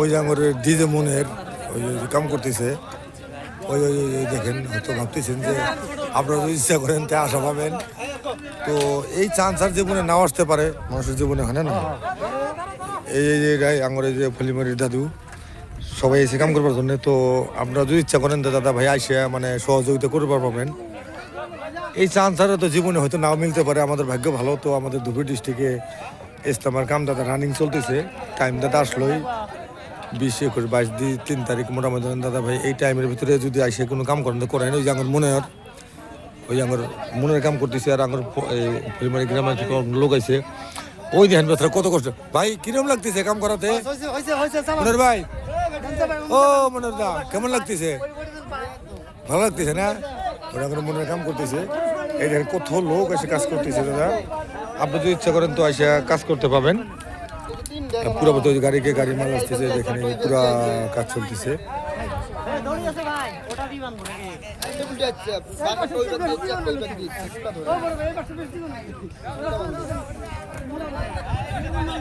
ওই যে আমার ডিজে মনের ওই যে কাম করতেছে, ওই ওই ওই দেখেন, হয়তো ভাবতেছেন যে আপনারা যদি ইচ্ছা করেন তা আশা পাবেন। তো এই চান্স আর জীবনে নাও আসতে পারে, মানুষের জীবনে হয় না এই যে আমার এই যে ফলিমারির দাদু, সবাই এসে কাম করবার জন্য, তো আপনারা যদি ইচ্ছা করেন দাদা ভাই আইসে মানে সহযোগিতা করবার পাবেন। এই চান্স আর তো জীবনে হয়তো নাও মিলতে পারে, আমাদের ভাগ্য ভালো, তো আমাদের দুপুর ডিস্ট্রিক্টে ইস্তামার কাম দাদা রানিং চলতেছে টাইম দাদা আসলোই। বিশ একুশ বাইশ দুই তিন তারিখ মোটামুটি দাদা ভাই এই টাইমের ভিতরে যদি আইসে কোনো কাম করেন তো করেন। ওই যে আমার মনে হয় ওই আমার মনের কাম করতেছে আর আমার প- ফিল্মারি গ্রামের লোক আইছে। ওই দেখেন বেচারা কত কষ্ট। ভাই কিরম লাগতেছে কাম করাতে? মনের ভাই। ও মনের দা কেমন লাগতেছে? ভালো লাগতেছে না? ওরা করে মনের কাম করতেছে। এই দেখেন কত লোক এসে কাজ করতেছে দাদা। আপনি যদি ইচ্ছা করেন তো এসে কাজ করতে পাবেন পুরো তো গাড়িকে গাড়ি মাল আসতেছে এখানে পুরা কাজ চলতেছে।